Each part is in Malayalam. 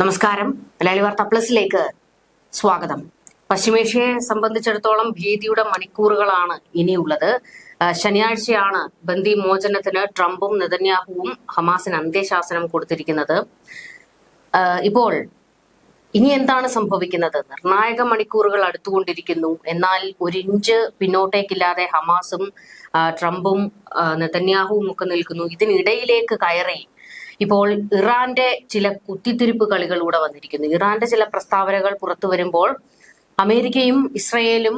നമസ്കാരം. മലയാളി വാർത്ത പ്ലസിലേക്ക് സ്വാഗതം. പശ്ചിമേഷ്യയെ സംബന്ധിച്ചിടത്തോളം ഭീതിയുടെ മണിക്കൂറുകളാണ് ഇനിയുള്ളത്. ശനിയാഴ്ചയാണ് ബന്ദി മോചനത്തിന് ട്രംപും നെതന്യാഹുവും ഹമാസിന് അന്ത്യശാസനം കൊടുത്തിരിക്കുന്നത്. ഇപ്പോൾ ഇനി എന്താണ് സംഭവിക്കുന്നത്? നിർണായക മണിക്കൂറുകൾ അടുത്തുകൊണ്ടിരിക്കുന്നു. എന്നാൽ ഒരു ഇഞ്ച് പിന്നോട്ടേക്കില്ലാതെ ഹമാസും ട്രംപും നെതന്യാഹുവും ഒക്കെ നിൽക്കുന്നു. ഇതിനിടയിലേക്ക് കയറി ഇപ്പോൾ ഇറാന്റെ ചില കുത്തിത്തിരിപ്പ് കളികളൂടെ വന്നിരിക്കുന്നു. ഇറാന്റെ ചില പ്രസ്താവനകൾ പുറത്തു വരുമ്പോൾ അമേരിക്കയും ഇസ്രയേലും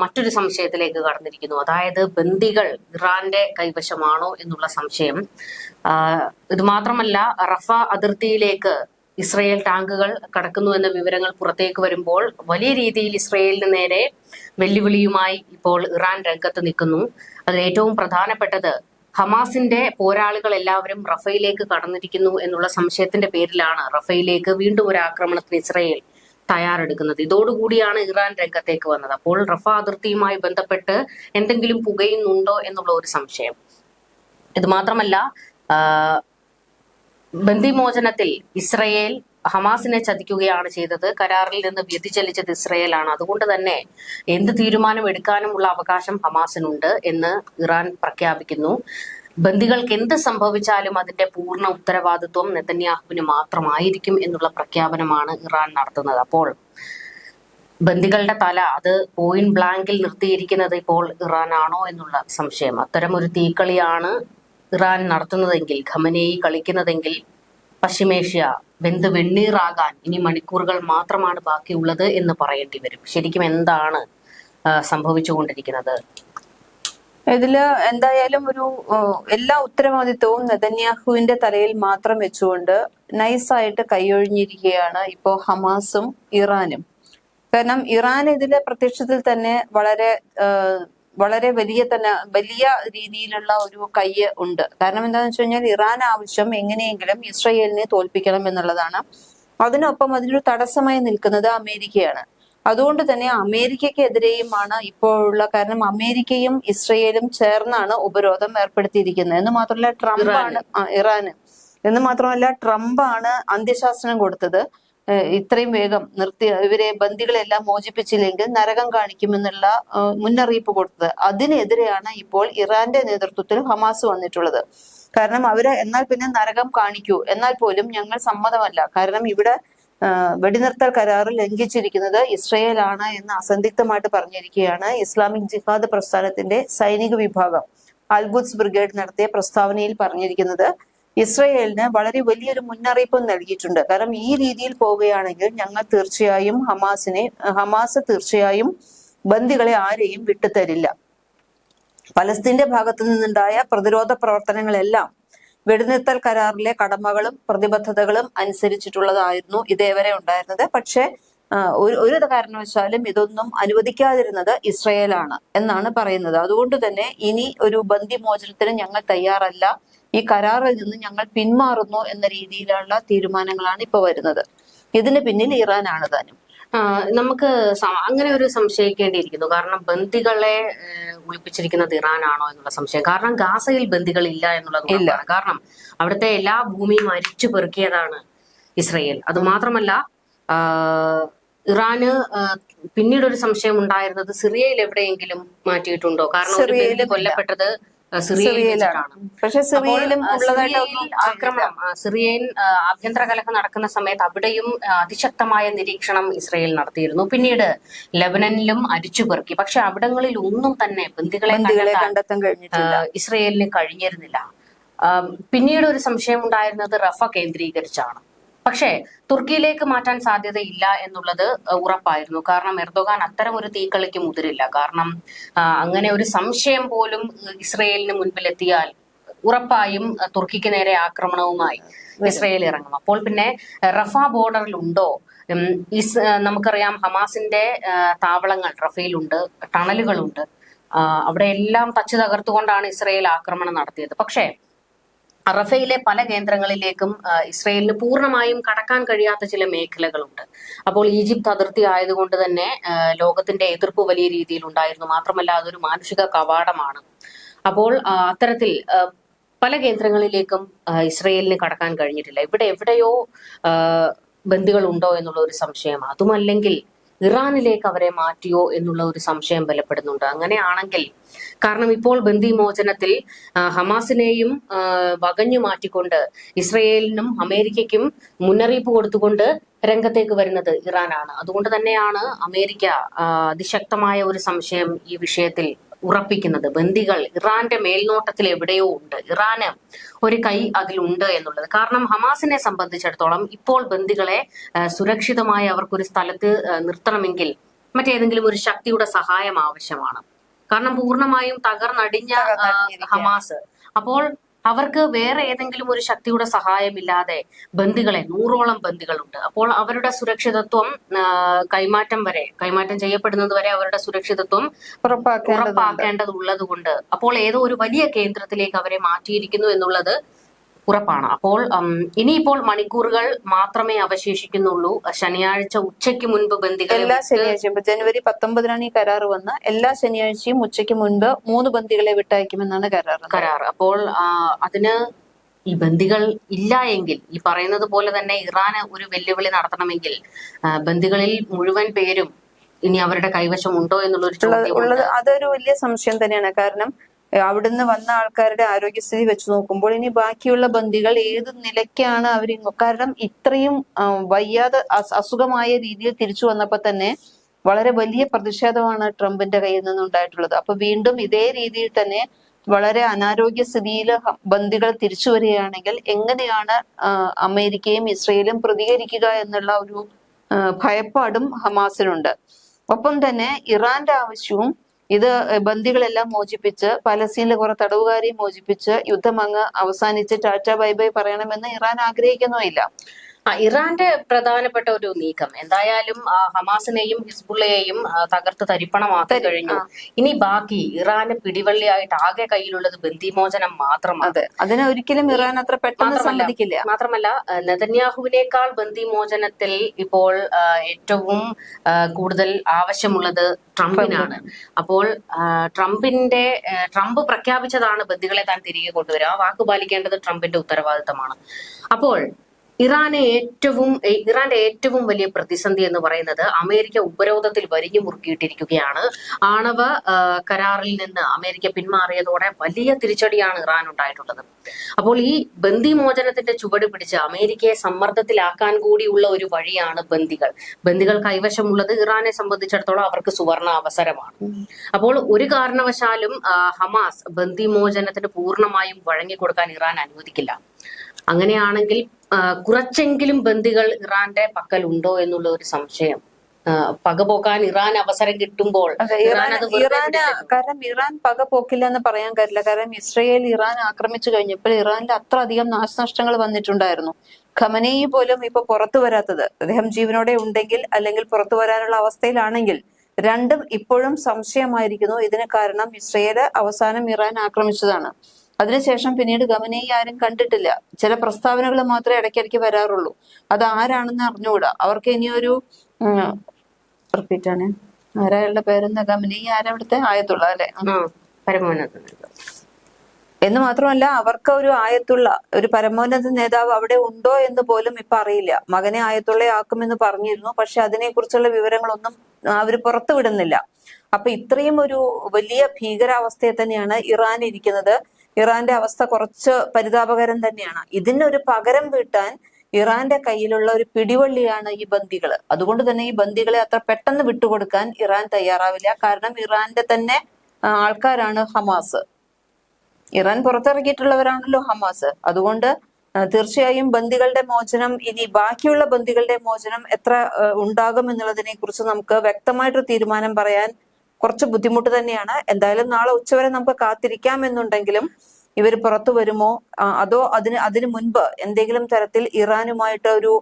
മറ്റൊരു സംശയത്തിലേക്ക് കടന്നിരിക്കുന്നു. അതായത് ബന്ദികൾ ഇറാന്റെ കൈവശമാണോ എന്നുള്ള സംശയം. ഇത് മാത്രമല്ല റഫ അതിർത്തിയിലേക്ക് ഇസ്രയേൽ ടാങ്കുകൾ കടക്കുന്നു എന്ന വിവരങ്ങൾ പുറത്തേക്ക് വരുമ്പോൾ വലിയ രീതിയിൽ ഇസ്രയേലിന് നേരെ വെല്ലുവിളിയുമായി ഇപ്പോൾ ഇറാൻ രംഗത്ത് നിൽക്കുന്നു. അതിൽ ഏറ്റവും പ്രധാനപ്പെട്ടത് ഹമാസിന്റെ പോരാളികൾ എല്ലാവരും റഫയിലേക്ക് കടന്നിരിക്കുന്നു എന്നുള്ള സംശയത്തിന്റെ പേരിലാണ് റഫയിലേക്ക് വീണ്ടും ഒരു ആക്രമണത്തിന് ഇസ്രയേൽ തയ്യാറെടുക്കുന്നത്. ഇതോടുകൂടിയാണ് ഇറാൻ രംഗത്തേക്ക് വന്നത്. അപ്പോൾ റഫ അതിർത്തിയുമായി ബന്ധപ്പെട്ട് എന്തെങ്കിലും പുകയുന്നുണ്ടോ എന്നുള്ള ഒരു സംശയം. ഇത് മാത്രമല്ല ബന്ദിമോചനത്തിൽ ഇസ്രയേൽ ഹമാസിനെ ചതിക്കുകയാണ് ചെയ്തത്. കരാറിൽ നിന്ന് വ്യതിചലിച്ചത് ഇസ്രയേലാണ്. അതുകൊണ്ട് തന്നെ എന്ത് തീരുമാനം എടുക്കാനുമുള്ള അവകാശം ഹമാസിനുണ്ട് എന്ന് ഇറാൻ പ്രഖ്യാപിക്കുന്നു. ബന്ദികൾക്ക് എന്ത് സംഭവിച്ചാലും അതിന്റെ പൂർണ ഉത്തരവാദിത്വം നെതന്യാഹുവിന് മാത്രമായിരിക്കും എന്നുള്ള പ്രഖ്യാപനമാണ് ഇറാൻ നടത്തുന്നത്. അപ്പോൾ ബന്ദികളുടെ തല അത് പോയിന്റ് ബ്ലാങ്കിൽ നിർത്തിയിരിക്കുന്നത് ഇപ്പോൾ ഇറാനാണോ എന്നുള്ള സംശയം. അത്തരമൊരു തീക്കളിയാണ് ഇറാൻ നടത്തുന്നതെങ്കിൽ ഖമനേയി കളിക്കുന്നതെങ്കിൽ പശ്ചിമേഷ്യ വെന്ത് വെണ്ണീറാകാൻ ഇനി മണിക്കൂറുകൾ മാത്രമാണ് ബാക്കിയുള്ളത് എന്ന് പറയേണ്ടി വരും. ശരിക്കും എന്താണ് സംഭവിച്ചുകൊണ്ടിരിക്കുന്നത്? ഇതിൽ എന്തായാലും ഒരു എല്ലാ ഉത്തരവാദിത്വവും നെതന്യാഹുവിന്റെ തലയിൽ മാത്രം വെച്ചുകൊണ്ട് നൈസായിട്ട് കൈയൊഴിഞ്ഞിരിക്കുകയാണ് ഇപ്പോ ഹമാസും ഇറാനും. കാരണം ഇറാൻ ഇതിലെ പ്രത്യക്ഷത്തിൽ തന്നെ വളരെ വളരെ വലിയ തന്നെ വലിയ രീതിയിലുള്ള ഒരു കയ്യ് ഉണ്ട്. കാരണം എന്താണെന്ന് വെച്ച് കഴിഞ്ഞാൽ ഇറാൻ ആവശ്യം എങ്ങനെയെങ്കിലും ഇസ്രയേലിനെ തോൽപ്പിക്കണം എന്നുള്ളതാണ്. അതിനൊപ്പം അതിനൊരു തടസ്സമായി നിൽക്കുന്നത് അമേരിക്കയാണ്. അതുകൊണ്ട് തന്നെ അമേരിക്കക്കെതിരെയുമാണ് ഇപ്പോഴുള്ള കാരണം അമേരിക്കയും ഇസ്രയേലും ചേർന്നാണ് ഉപരോധം ഏർപ്പെടുത്തിയിരിക്കുന്നത്. എന്ന് മാത്രമല്ല ട്രംപാണ് ആണ് ഇറാന്. എന്ന് മാത്രമല്ല ട്രംപാണ് അന്ത്യശാസനം കൊടുത്തത്. ഇത്രയും വേഗം നിർത്തി ഇവരെ ബന്ദികളെല്ലാം മോചിപ്പിച്ചില്ലെങ്കിൽ നരകം കാണിക്കുമെന്നുള്ള മുന്നറിയിപ്പ് കൊടുത്തത്. അതിനെതിരെയാണ് ഇപ്പോൾ ഇറാന്റെ നേതൃത്വത്തിൽ ഹമാസ് വന്നിട്ടുള്ളത്. കാരണം അവർ എന്നാൽ പിന്നെ നരകം കാണിക്കൂ. എന്നാൽ പോലും ഞങ്ങൾ സമ്മതമല്ല. കാരണം ഇവിടെ വെടിനിർത്തൽ കരാർ ലംഘിച്ചിരിക്കുന്നത് ഇസ്രയേലാണ് എന്ന് അസന്ധിഗ്ധമായിട്ട് പറഞ്ഞിരിക്കുകയാണ് ഇസ്ലാമിക് ജിഹാദ് പ്രസ്ഥാനത്തിന്റെ സൈനിക വിഭാഗം. അൽബുദ്സ് ബ്രിഗേഡ് നടത്തിയ പ്രസ്താവനയിൽ പറഞ്ഞിരിക്കുന്നത് ഇസ്രയേലിന് വളരെ വലിയൊരു മുന്നറിയിപ്പ് നൽകിയിട്ടുണ്ട്. കാരണം ഈ രീതിയിൽ പോവുകയാണെങ്കിൽ ഞങ്ങൾ തീർച്ചയായും ഹമാസിനെ ഹമാസ് തീർച്ചയായും ബന്ദികളെ ആരെയും വിട്ടുതരില്ല. പലസ്തീന്റെ ഭാഗത്തു നിന്നുണ്ടായ പ്രതിരോധ പ്രവർത്തനങ്ങളെല്ലാം വെടിനിർത്തൽ കരാറിലെ കടമകളും പ്രതിബദ്ധതകളും അനുസരിച്ചിട്ടുള്ളതായിരുന്നു ഇതേവരെ ഉണ്ടായിരുന്നത്. പക്ഷേ ഒരു ഒരു കാരണവശാലും ഇതൊന്നും അനുവദിക്കാതിരുന്നത് ഇസ്രയേലാണ് എന്നാണ് പറയുന്നത്. അതുകൊണ്ട് തന്നെ ഇനി ഒരു ബന്ദിമോചനത്തിന് ഞങ്ങൾ തയ്യാറല്ല. ഈ കരാറിൽ നിന്ന് ഞങ്ങൾ പിന്മാറുന്നു എന്ന രീതിയിലുള്ള തീരുമാനങ്ങളാണ് ഇപ്പൊ വരുന്നത്. ഇതിന് പിന്നിൽ ഇറാനാണ് താനും. നമുക്ക് അങ്ങനെ ഒരു സംശയിക്കേണ്ടിയിരിക്കുന്നു. കാരണം ബന്ദികളെ ഒളിപ്പിച്ചിരിക്കുന്നത് ഇറാനാണോ എന്നുള്ള സംശയം. കാരണം ഗാസയിൽ ബന്ദികൾ ഇല്ല എന്നുള്ളത് ഇല്ല. കാരണം അവിടുത്തെ എല്ലാ ഭൂമിയും അരിച്ചു പെറുക്കിയതാണ് ഇസ്രയേൽ. അത് മാത്രമല്ല ഇറാന് പിന്നീട് ഒരു സംശയം ഉണ്ടായിരുന്നത് സിറിയയിൽ എവിടെയെങ്കിലും മാറ്റിയിട്ടുണ്ടോ? കാരണം കൊല്ലപ്പെട്ടത് സിറിയയിലാണ്. പക്ഷെ സിറിയയിലും ആക്രമണം. സിറിയയിൽ ആഭ്യന്തര കലഹം നടക്കുന്ന സമയത്ത് അവിടെയും അതിശക്തമായ നിരീക്ഷണം ഇസ്രയേൽ നടത്തിയിരുന്നു. പിന്നീട് ലെബനനിലും അരിച്ചുപെറുക്കി. പക്ഷെ അവിടങ്ങളിൽ ഒന്നും തന്നെ ബന്ദികളെ കണ്ടെത്താൻ ഇസ്രയേലിന് കഴിഞ്ഞിരുന്നില്ല. പിന്നീട് ഒരു സംശയം ഉണ്ടായിരുന്നത് റഫ കേന്ദ്രീകരിച്ചാണ്. പക്ഷേ തുർക്കിയിലേക്ക് മാറ്റാൻ സാധ്യതയില്ല എന്നുള്ളത് ഉറപ്പായിരുന്നു. കാരണം എർദോഗാൻ അത്തരം ഒരു തീക്കളിക്ക് മുതിരില്ല. കാരണം അങ്ങനെ ഒരു സംശയം പോലും ഇസ്രയേലിന് മുൻപിലെത്തിയാൽ ഉറപ്പായും തുർക്കിക്ക് നേരെ ആക്രമണവുമായി ഇസ്രയേൽ ഇറങ്ങും. അപ്പോൾ പിന്നെ റഫ ബോർഡറിൽ ഉണ്ടോ ഇസ് നമുക്കറിയാം ഹമാസിന്റെ താവളങ്ങൾ റഫയിലുണ്ട് ടണലുകളുണ്ട്. അവിടെ എല്ലാം തച്ചു തകർത്തുകൊണ്ടാണ് ഇസ്രയേൽ ആക്രമണം നടത്തിയത്. പക്ഷേ റഫയിലെ പല കേന്ദ്രങ്ങളിലേക്കും ഇസ്രയേലിന് പൂർണമായും കടക്കാൻ കഴിയാത്ത ചില മേഖലകളുണ്ട്. അപ്പോൾ ഈജിപ്ത് അതിർത്തി ആയതുകൊണ്ട് തന്നെ ലോകത്തിന്റെ എതിർപ്പ് വലിയ രീതിയിൽ ഉണ്ടായിരുന്നു മാത്രമല്ല അതൊരു മാനുഷിക കവാടമാണ്. അപ്പോൾ അത്തരത്തിൽ പല കേന്ദ്രങ്ങളിലേക്കും ഇസ്രയേലിന് കടക്കാൻ കഴിഞ്ഞിട്ടില്ല. ഇവിടെ എവിടെയോ ബന്ദികൾ ഉണ്ടോ എന്നുള്ള ഒരു സംശയം അതുമല്ലെങ്കിൽ ഇറാനിലേക്ക് അവരെ മാറ്റിയോ എന്നുള്ള ഒരു സംശയം ബലപ്പെടുന്നുണ്ട്. അങ്ങനെയാണെങ്കിൽ കാരണം ഇപ്പോൾ ബന്ദി മോചനത്തിൽ ഹമാസിനെയും വകഞ്ഞു മാറ്റിക്കൊണ്ട് ഇസ്രയേലിനും അമേരിക്കയ്ക്കും മുന്നറിയിപ്പ് കൊടുത്തുകൊണ്ട് രംഗത്തേക്ക് വരുന്നത് ഇറാനാണ്. അതുകൊണ്ട് തന്നെയാണ് അമേരിക്ക അതിശക്തമായ ഒരു സംശയം ഈ വിഷയത്തിൽ ഉറപ്പിക്കുന്നത്. ബന്ദികൾ ഇറാന്റെ മേൽനോട്ടത്തിൽ എവിടെയോ ഉണ്ട്. ഇറാന് ഒരു കൈ അതിലുണ്ട് എന്നുള്ളത്. കാരണം ഹമാസിനെ സംബന്ധിച്ചിടത്തോളം ഇപ്പോൾ ബന്ദികളെ സുരക്ഷിതമായി അവർക്കൊരു സ്ഥലത്ത് നിർത്തണമെങ്കിൽ മറ്റേതെങ്കിലും ഒരു ശക്തിയുടെ സഹായം ആവശ്യമാണ്. കാരണം പൂർണമായും തകർന്നടിഞ്ഞ ഹമാസ്. അപ്പോൾ അവർക്ക് വേറെ ഏതെങ്കിലും ഒരു ശക്തിയുടെ സഹായമില്ലാതെ ബന്ദികളെ നൂറോളം ബന്ദികളുണ്ട് അപ്പോൾ അവരുടെ സുരക്ഷിതത്വം കൈമാറ്റം വരെ കൈമാറ്റം ചെയ്യപ്പെടുന്നത് വരെ അവരുടെ സുരക്ഷിതത്വം ഉറപ്പാക്കേണ്ടതുള്ളത് കൊണ്ട് അപ്പോൾ ഏതോ ഒരു വലിയ കേന്ദ്രത്തിലേക്ക് അവരെ മാറ്റിയിരിക്കുന്നു എന്നുള്ളത് ഉറപ്പാണ്. അപ്പോൾ ഇനിയിപ്പോൾ മണിക്കൂറുകൾ മാത്രമേ അവശേഷിക്കുന്നുള്ളൂ. ശനിയാഴ്ച ഉച്ചയ്ക്ക് മുൻപ് ബന്ദികൾ എല്ലാ ശനിയാഴ്ചയും. ഇപ്പൊ ജനുവരി പത്തൊമ്പതിനാണ് ഈ കരാർ വന്ന്. എല്ലാ ശനിയാഴ്ചയും ഉച്ചയ്ക്ക് മുൻപ് മൂന്ന് ബന്ദികളെ വിട്ടയക്കുമെന്നാണ് കരാർ കരാർ അപ്പോൾ അതിന് ഈ ബന്ദികൾ ഇല്ല എങ്കിൽ ഈ പറയുന്നത് പോലെ തന്നെ ഇറാന് ഒരു വെല്ലുവിളി നടത്തണമെങ്കിൽ ബന്ദികളിൽ മുഴുവൻ പേരും ഇനി അവരുടെ കൈവശം ഉണ്ടോ എന്നുള്ള ഒരു ചോദ്യം ഉള്ളത് അതൊരു വലിയ സംശയം തന്നെയാണ്. കാരണം അവിടുന്ന് വന്ന ആൾക്കാരുടെ ആരോഗ്യസ്ഥിതി വെച്ച് നോക്കുമ്പോൾ ഇനി ബാക്കിയുള്ള ബന്ദികൾ ഏത് നിലയ്ക്കാണ് അവർ കാരണം ഇത്രയും വയ്യാതെ അസുഖമായ രീതിയിൽ തിരിച്ചു വന്നപ്പോ തന്നെ വളരെ വലിയ പ്രതിഷേധമാണ് ട്രംപിന്റെ കയ്യിൽ നിന്നുണ്ടായിട്ടുള്ളത്. അപ്പൊ വീണ്ടും ഇതേ രീതിയിൽ തന്നെ വളരെ അനാരോഗ്യ സ്ഥിതിയിൽ ബന്ദികൾ തിരിച്ചു വരികയാണെങ്കിൽ എങ്ങനെയാണ് അമേരിക്കയും ഇസ്രയേലും പ്രതികരിക്കുക എന്നുള്ള ഒരു ഭയപ്പാടും ഹമാസിനുണ്ട്. ഒപ്പം തന്നെ ഇറാന്റെ ആവശ്യവും ഇത് ബന്ദികളെല്ലാം മോചിപ്പിച്ച് പലസ്തീനിലെ കുറെ തടവുകാരെയും മോചിപ്പിച്ച് യുദ്ധം അങ്ങ് അവസാനിച്ച് ടാറ്റ ബൈ ബൈ പറയണമെന്ന് ഇറാൻ ആഗ്രഹിക്കുന്നുമില്ല. ഇറാന്റെ പ്രധാനപ്പെട്ട ഒരു നീക്കം. എന്തായാലും ഹമാസിനെയും ഹിസ്ബുള്ളയെയും തകർത്ത് തരിപ്പണമാക്കി കഴിഞ്ഞു. ഇനി ബാക്കി ഇറാന് പിടിവള്ളിയായിട്ട് ആകെ കയ്യിലുള്ളത് ബന്ദിമോചനം മാത്രമാണ്. അതിനെ ഒരിക്കലും ഇറാൻ അത്ര പെട്ടെന്ന് സമ്മതിക്കില്ല. മാത്രമല്ല നെതന്യാഹുവിനേക്കാൾ ബന്ദിമോചനത്തിൽ ഇപ്പോൾ ഏറ്റവും കൂടുതൽ ആവശ്യമുള്ളത് ട്രംപിനാണ്. അപ്പോൾ ട്രംപിന്റെ ട്രംപ് പ്രഖ്യാപിച്ചതാണ് ബന്ധികളെ താൻ തിരികെ കൊണ്ടുവരിക ആ വാക്ക് പാലിക്കേണ്ടത് ട്രംപിന്റെ ഉത്തരവാദിത്തമാണ്. അപ്പോൾ ഇറാനെ ഏറ്റവും ഇറാന്റെ ഏറ്റവും വലിയ പ്രതിസന്ധി എന്ന് പറയുന്നത് അമേരിക്ക ഉപരോധത്തിൽ വരിഞ്ഞു മുറുക്കിയിട്ടിരിക്കുകയാണ്. ആണവ കരാറിൽ നിന്ന് അമേരിക്ക പിന്മാറിയതോടെ വലിയ തിരിച്ചടിയാണ് ഇറാൻ ഉണ്ടായിട്ടുള്ളത്. അപ്പോൾ ഈ ബന്ദി മോചനത്തിന്റെ ചുവട് പിടിച്ച് അമേരിക്കയെ സമ്മർദ്ദത്തിലാക്കാൻ കൂടിയുള്ള ഒരു വഴിയാണ് ബന്ദികൾ. ബന്ദികൾ കൈവശമുള്ളത് ഇറാനെ സംബന്ധിച്ചിടത്തോളം അവർക്ക് സുവർണ അവസരമാണ്. അപ്പോൾ ഒരു കാരണവശാലും ഹമാസ് ബന്ദി മോചനത്തിന് പൂർണമായും വഴങ്ങിക്കൊടുക്കാൻ ഇറാൻ അനുവദിക്കില്ല. അങ്ങനെയാണെങ്കിൽ കുറച്ചെങ്കിലും ബന്ദികൾ ഇറാന്റെ പക്കൽ ഉണ്ടോ എന്നുള്ള ഒരു സംശയം. പകപോക്കാൻ ഇറാൻ അവസരം കിട്ടുമ്പോൾ ഇറാന് കാരണം ഇറാൻ പക പോക്കില്ല എന്ന് പറയാൻ കാര്യമില്ല. കാരണം ഇസ്രയേൽ ഇറാൻ ആക്രമിച്ചു കഴിഞ്ഞപ്പോൾ ഇറാനിൽ അത്ര അധികം നാശനഷ്ടങ്ങൾ വന്നിട്ടുണ്ടായിരുന്നു. ഖമനേയി പോലും ഇപ്പൊ പുറത്തു വരാത്തത്. അദ്ദേഹം ജീവനോടെ ഉണ്ടെങ്കിൽ അല്ലെങ്കിൽ പുറത്തു വരാനുള്ള അവസ്ഥയിലാണെങ്കിൽ രണ്ടും ഇപ്പോഴും സംശയമായിരിക്കുന്നു. ഇതിന് കാരണം ഇസ്രയേൽ അവസാനം ഇറാൻ ആക്രമിച്ചതാണ്. അതിനുശേഷം പിന്നീട് ഗമനയെ ആരും കണ്ടിട്ടില്ല. ചില പ്രസ്താവനകൾ മാത്രമേ ഇടയ്ക്കിടയ്ക്ക് വരാറുള്ളൂ. അത് ആരാണെന്ന് അറിഞ്ഞുകൂടാ. അവർക്ക് ഇനിയൊരു റിപ്പീറ്റ് ആണ്. ആരാളുടെ പേരെന്ന ഗമനയെ ആരവിടുത്തെ? അവിടുത്തെ ആയത്തുള്ള അല്ലെ? പരമോന്നത. എന്ന് മാത്രമല്ല അവർക്ക് ഒരു ആയത്തുള്ള ഒരു പരമോന്നത നേതാവ് അവിടെ ഉണ്ടോ എന്ന് പോലും ഇപ്പൊ അറിയില്ല. മകനെ ആയത്തുള്ള ആക്കുമെന്ന് പറഞ്ഞിരുന്നു. പക്ഷെ അതിനെക്കുറിച്ചുള്ള വിവരങ്ങളൊന്നും അവർ പുറത്തുവിടുന്നില്ല. അപ്പൊ ഇത്രയും ഒരു വലിയ ഭീകരാവസ്ഥയെ തന്നെയാണ് ഇറാൻ ഇരിക്കുന്നത്. ഇറാന്റെ അവസ്ഥ കുറച്ച് പരിതാപകരം തന്നെയാണ്. ഇതിനൊരു പകരം വീട്ടാൻ ഇറാന്റെ കയ്യിലുള്ള ഒരു പിടിവള്ളിയാണ് ഈ ബന്ദികൾ. അതുകൊണ്ട് തന്നെ ഈ ബന്ദികളെ അത്ര പെട്ടെന്ന് വിട്ടുകൊടുക്കാൻ ഇറാൻ തയ്യാറാവില്ല. കാരണം ഇറാന്റെ തന്നെ ആൾക്കാരാണ് ഹമാസ്. Iran പുറത്തിറക്കിയിട്ടുള്ളവരാണല്ലോ Hamas. അതുകൊണ്ട് തീർച്ചയായും ബന്ദികളുടെ മോചനം ഇനി ബാക്കിയുള്ള ബന്ദികളുടെ മോചനം എത്ര ഉണ്ടാകും എന്നുള്ളതിനെ കുറിച്ച് നമുക്ക് വ്യക്തമായിട്ടൊരു തീരുമാനം പറയാൻ കുറച്ച് ബുദ്ധിമുട്ട് തന്നെയാണ്. എന്തായാലും നാളെ ഉച്ചവരെ നമുക്ക് കാത്തിരിക്കാം എന്നുണ്ടെങ്കിലും ഇവർ പുറത്തു വരുമോ? അതോ അതിന് അതിനു മുൻപ് എന്തെങ്കിലും തരത്തിൽ ഇറാനുമായിട്ട് ഒരു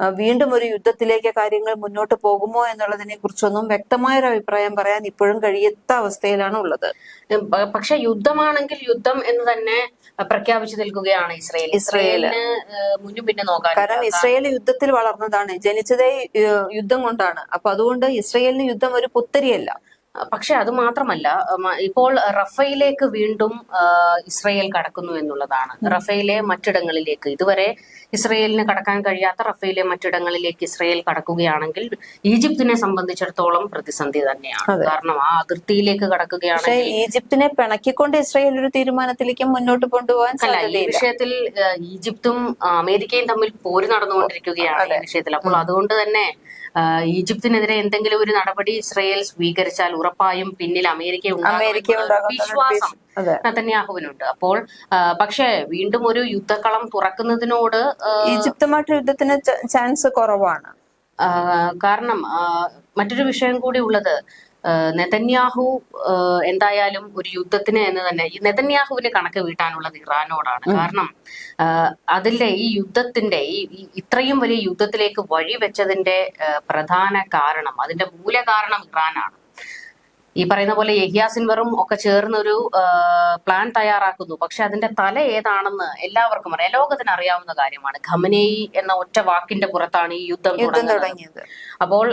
വീണ്ടും ഒരു യുദ്ധത്തിലേക്ക് കാര്യങ്ങൾ മുന്നോട്ട് പോകുമോ എന്നുള്ളതിനെ കുറിച്ചൊന്നും വ്യക്തമായ ഒരു അഭിപ്രായം പറയാൻ ഇപ്പോഴും കഴിയാത്ത അവസ്ഥയിലാണ് ഉള്ളത്. പക്ഷെ യുദ്ധമാണെങ്കിൽ യുദ്ധം എന്ന് തന്നെ പ്രഖ്യാപിച്ചു നിൽക്കുകയാണ് ഇസ്രയേൽ. ഏഹ് മുന്നും പിന്നെ നോക്കാൻ കാരണം ഇസ്രയേൽ യുദ്ധത്തിൽ വളർന്നതാണ്. ജനിച്ചതേ യുദ്ധം കൊണ്ടാണ്. അപ്പൊ അതുകൊണ്ട് ഇസ്രയേലിന് യുദ്ധം ഒരു പുത്തരിയല്ല. പക്ഷെ അത് മാത്രമല്ല ഇപ്പോൾ റഫയിലേക്ക് വീണ്ടും ഇസ്രയേൽ കടക്കുന്നു എന്നുള്ളതാണ്. റഫയിലെ മറ്റിടങ്ങളിലേക്ക് ഇതുവരെ ഇസ്രയേലിന് കടക്കാൻ കഴിയാത്ത റഫയിലെ മറ്റിടങ്ങളിലേക്ക് ഇസ്രയേൽ കടക്കുകയാണെങ്കിൽ ഈജിപ്തിനെ സംബന്ധിച്ചിടത്തോളം പ്രതിസന്ധി തന്നെയാണ്. കാരണം ആ അതിർത്തിയിലേക്ക് കടക്കുകയാണെങ്കിൽ ഈജിപ്തിനെ പിണക്കിക്കൊണ്ട് ഇസ്രയേൽ ഒരു തീരുമാനത്തിലേക്ക് മുന്നോട്ട് കൊണ്ടുപോകാൻ അല്ല ഈ വിഷയത്തിൽ ഈജിപ്തും അമേരിക്കയും തമ്മിൽ പോര് നടന്നുകൊണ്ടിരിക്കുകയാണ് ഈ വിഷയത്തിൽ. അപ്പോൾ അതുകൊണ്ട് തന്നെ ഈജിപ്തിനെതിരെ എന്തെങ്കിലും ഒരു നടപടി ഇസ്രയേൽ സ്വീകരിച്ചാൽ ഉറപ്പായും പിന്നിൽ അമേരിക്ക അമേരിക്ക വിശ്വാസം നെതന്യാഹുവിനുണ്ട്. അപ്പോൾ പക്ഷേ വീണ്ടും ഒരു യുദ്ധക്കളം തുറക്കുന്നതിനോട് ഈജിപ്തുമായിട്ട് യുദ്ധത്തിന് ചാൻസ് കുറവാണ്. കാരണം മറ്റൊരു വിഷയം കൂടി ഉള്ളത്. നെതന്യാഹു എന്തായാലും ഒരു യുദ്ധത്തിന് എന്ന് തന്നെ ഈ നെതന്യാഹുവിന് കണക്ക് വീട്ടാനുള്ളത് ഇറാനോടാണ്. കാരണം അതിലെ ഈ യുദ്ധത്തിന്റെ ഈ ഇത്രയും വലിയ യുദ്ധത്തിലേക്ക് വഴിവെച്ചതിന്റെ വെച്ചതിന്റെ പ്രധാന കാരണം അതിന്റെ മൂല കാരണം ഇറാനാണ്. ഈ പറയുന്ന പോലെ യഹിയ സിൻവറും ഒക്കെ ചേർന്നൊരു പ്ലാൻ തയ്യാറാക്കുന്നു. പക്ഷെ അതിന്റെ തല ഏതാണെന്ന് എല്ലാവർക്കും അറിയാം. ലോകത്തിന് അറിയാവുന്ന കാര്യമാണ്. ഖമനേയി എന്ന ഒറ്റ വാക്കിന്റെ പുറത്താണ് ഈ യുദ്ധം തുടങ്ങിയത്. അപ്പോൾ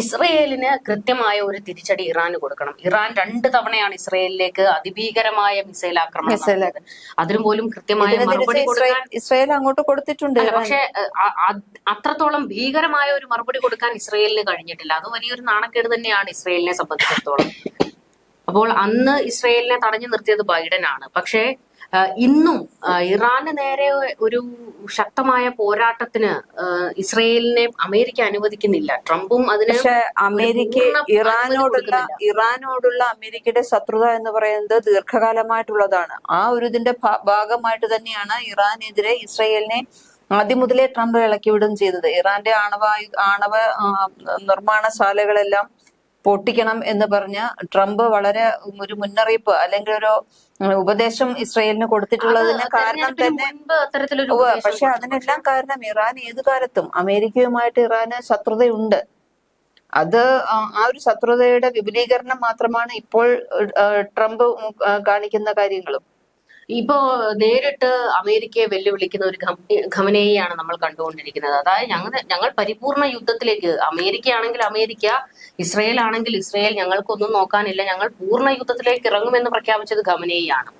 ഇസ്രയേലിന് കൃത്യമായ ഒരു തിരിച്ചടി ഇറാന് കൊടുക്കണം. ഇറാൻ രണ്ട് തവണയാണ് ഇസ്രയേലിലേക്ക് അതിഭീകരമായ മിസൈൽ ആക്രമണം. അതിനും പോലും കൃത്യമായ മറുപടി ഇസ്രയേൽ കൊടുക്കാൻ ഇസ്രായേൽ ഇസ്രായേൽ അങ്ങോട്ട് കൊടുത്തിട്ടുണ്ട് പക്ഷെ അത്രത്തോളം ഭീകരമായ ഒരു മറുപടി കൊടുക്കാൻ ഇസ്രയേലിന് കഴിഞ്ഞിട്ടില്ല. അത് വലിയൊരു നാണക്കേട് തന്നെയാണ് ഇസ്രയേലിനെ സംബന്ധിച്ചിടത്തോളം. അപ്പോൾ അന്ന് ഇസ്രയേലിനെ തടഞ്ഞു നിർത്തിയത് ബൈഡനാണ്. പക്ഷേ ആ, ഇന്നും ഇറാന് നേരെ ഒരു ശക്തമായ പോരാട്ടത്തിന് ഇസ്രയേലിനെ അമേരിക്ക അനുവദിക്കുന്നില്ല. ട്രംപും അതിന് അമേരിക്ക ഇറാനോടുള്ള ഇറാനോടുള്ള അമേരിക്കയുടെ ശത്രുത എന്ന് പറയുന്നത് ദീർഘകാലമായിട്ടുള്ളതാണ്. ആ ഒരു ഇതിന്റെ ഭാഗമായിട്ട് തന്നെയാണ് ഇറാനെതിരെ ഇസ്രയേലിനെ ആദ്യം മുതലേ ട്രംപ് ഇളക്കിവിടുകയും ചെയ്തത്. ഇറാന്റെ ആണവ ആണവ നിർമ്മാണശാലകളെല്ലാം പൊട്ടിക്കണം എന്ന് പറഞ്ഞ ട്രംപ് വളരെ ഒരു മുന്നറിയിപ്പ് അല്ലെങ്കിൽ ഒരു ഉപദേശം ഇസ്രയേലിന് കൊടുത്തിട്ടുള്ളതിന് കാരണം തന്നെ പക്ഷെ അതിനെല്ലാം കാരണം ഇറാൻ ഏത് കാലത്തും അമേരിക്കയുമായിട്ട് ഇറാന് ശത്രുതയുണ്ട്. അത് ആ ഒരു ശത്രുതയുടെ വിപുലീകരണം മാത്രമാണ് ഇപ്പോൾ ട്രംപ് കാണിക്കുന്ന കാര്യങ്ങളും. ഇപ്പോ നേരിട്ട് അമേരിക്കയെ വെല്ലുവിളിക്കുന്ന ഒരു ഖമനേയാണ് നമ്മൾ കണ്ടുകൊണ്ടിരിക്കുന്നത്. അതായത് ഞങ്ങൾ ഞങ്ങൾ പരിപൂർണ യുദ്ധത്തിലേക്ക് അമേരിക്കയാണെങ്കിൽ അമേരിക്ക ഇസ്രയേൽ ആണെങ്കിൽ ഇസ്രയേൽ ഞങ്ങൾക്കൊന്നും നോക്കാനില്ല. ഞങ്ങൾ പൂർണ യുദ്ധത്തിലേക്ക് ഇറങ്ങുമെന്ന് പ്രഖ്യാപിച്ചത് ഖമനേയിയാണ്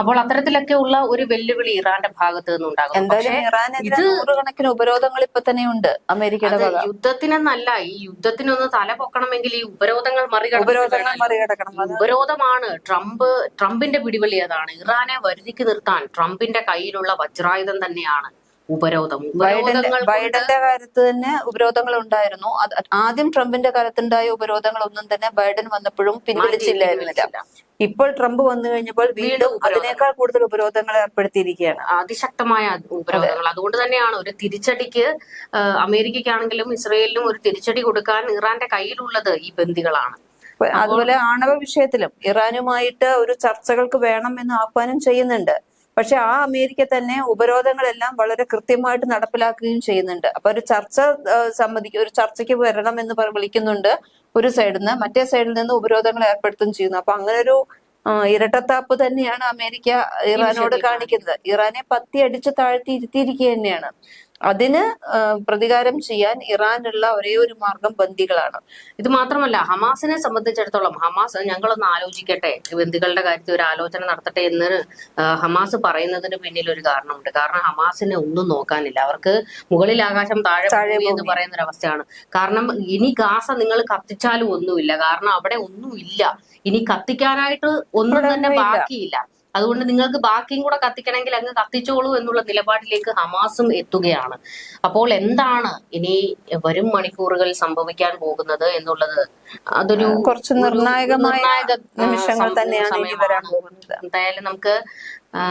അപ്പോൾ അത്തരത്തിലൊക്കെ ഉള്ള ഒരു വെല്ലുവിളി ഇറാന്റെ ഭാഗത്ത് നിന്നുണ്ടാകും എന്തായാലും ഇറാനെതിരെ ഇത് നൂറുകണക്കിന് ഉപരോധങ്ങൾ ഇപ്പൊ തന്നെ ഉണ്ട് അമേരിക്കയുടെ അത് യുദ്ധത്തിനെന്നല്ല ഈ യുദ്ധത്തിനൊന്ന് തല പൊക്കണമെങ്കിൽ ഈ ഉപരോധങ്ങൾ. മറികടക്കണം. അത് ഉപരോധമാണ് ട്രംപ് ട്രംപിന്റെ പിടിവള്ളി അതാണ്. ഇറാനെ വരുതിക്ക് നിർത്താൻ ട്രംപിന്റെ കയ്യിലുള്ള വജ്രായുധം തന്നെയാണ്. ഉപരോധം. ബൈഡന്റെ ഉപരോധങ്ങൾ ബൈഡന്റെ കാലത്ത് തന്നെ ഉപരോധങ്ങൾ ഉണ്ടായിരുന്നു ആദ്യം ട്രംപിന്റെ കാലത്തുണ്ടായ ഉപരോധങ്ങൾ ഒന്നും തന്നെ ബൈഡൻ വന്നപ്പോഴും പിൻവലിച്ചില്ലായിരുന്നില്ല. പിൻവലിച്ചില്ല. ഇപ്പോൾ ട്രംപ് വന്നു കഴിഞ്ഞപ്പോൾ വീണ്ടും അതിനേക്കാൾ കൂടുതൽ ഉപരോധങ്ങൾ ഏർപ്പെടുത്തിയിരിക്കുകയാണ്. അതിശക്തമായ ഉപരോധങ്ങൾ. അതുകൊണ്ട് തന്നെയാണ് ഒരു തിരിച്ചടിക്ക് അമേരിക്കയ്ക്കാണെങ്കിലും ഇസ്രയേലിനും ഒരു തിരിച്ചടി കൊടുക്കാൻ ഇറാന്റെ കയ്യിലുള്ളത് ഈ ബന്ദികളാണ്. അതുപോലെ ആണവ വിഷയത്തിലും ഇറാനുമായിട്ട് ഒരു ചർച്ചകൾക്ക് വേണം എന്ന് ആഹ്വാനം ചെയ്യുന്നുണ്ട്. പക്ഷെ ആ അമേരിക്ക തന്നെ ഉപരോധങ്ങളെല്ലാം വളരെ കൃത്യമായിട്ട് നടപ്പിലാക്കുകയും ചെയ്യുന്നുണ്ട്. അപ്പൊ ഒരു ചർച്ച സംബന്ധിക്കും ഒരു ചർച്ചയ്ക്ക് വരണം എന്ന് പറ- വിളിക്കുന്നുണ്ട് ഒരു സൈഡിൽ നിന്ന് മറ്റേ സൈഡിൽ നിന്ന് ഉപരോധങ്ങൾ ഏർപ്പെടുത്തുകയും ചെയ്യുന്നു. അപ്പൊ അങ്ങനെ ഒരു ഇരട്ടത്താപ്പ് തന്നെയാണ് അമേരിക്ക ഇറാനോട് കാണിക്കുന്നത്. ഇറാനെ പത്തി അടിച്ച് താഴ്ത്തി ഇരുത്തിയിരിക്കുക തന്നെയാണ് അതിന് പ്രതികാരം ചെയ്യാൻ ഇറാനുള്ള ഒരേ ഒരു മാർഗം ബന്ദികളാണ്. ഇത് മാത്രമല്ല ഹമാസിനെ സംബന്ധിച്ചിടത്തോളം ഹമാസ് ഞങ്ങളൊന്ന് ആലോചിക്കട്ടെ. ബന്ദികളുടെ കാര്യത്തിൽ ഒരു ആലോചന നടത്തട്ടെ എന്ന് ഹമാസ് പറയുന്നതിന് പിന്നിൽ ഒരു കാരണമുണ്ട്. കാരണം ഹമാസിനെ ഒന്നും നോക്കാനില്ല. അവർക്ക് മുകളിൽ ആകാശം താഴെ എന്ന് പറയുന്ന ഒരു അവസ്ഥയാണ് കാരണം ഇനി ഗാസ നിങ്ങൾ കത്തിച്ചാലും ഒന്നുമില്ല. കാരണം അവിടെ ഒന്നുമില്ല. ഇനി കത്തിക്കാനായിട്ട് ഒന്നും തന്നെ ബാക്കിയില്ല. അതുകൊണ്ട് നിങ്ങൾക്ക് ബാക്കിയും കൂടെ കത്തിക്കണമെങ്കിൽ അങ്ങ് കത്തിച്ചോളൂ എന്നുള്ള നിലപാടിലേക്ക് ഹമാസും എത്തുകയാണ്. അപ്പോൾ എന്താണ് ഇനി വരും മണിക്കൂറുകൾ സംഭവിക്കാൻ പോകുന്നത് എന്നുള്ളത് അതൊരു കുറച്ച് നിർണായകമായ നിർണായക, നിമിഷങ്ങൾ തന്നെയാണ് എന്തായാലും നമുക്ക് ആ,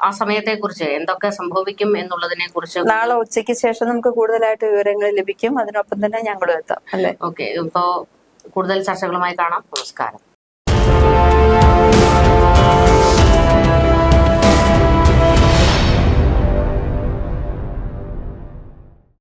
ആ സമയത്തെ കുറിച്ച് എന്തൊക്കെ സംഭവിക്കും എന്നുള്ളതിനെ കുറിച്ച് നാളെ ഉച്ചയ്ക്ക് ശേഷം നമുക്ക് കൂടുതലായിട്ട് വിവരങ്ങൾ ലഭിക്കും. അതിനൊപ്പം തന്നെ ഞങ്ങളും എത്താം. അല്ലെ? ഓക്കെ. ഇപ്പോ കൂടുതൽ ചർച്ചകളുമായി കാണാം. നമസ്കാരം.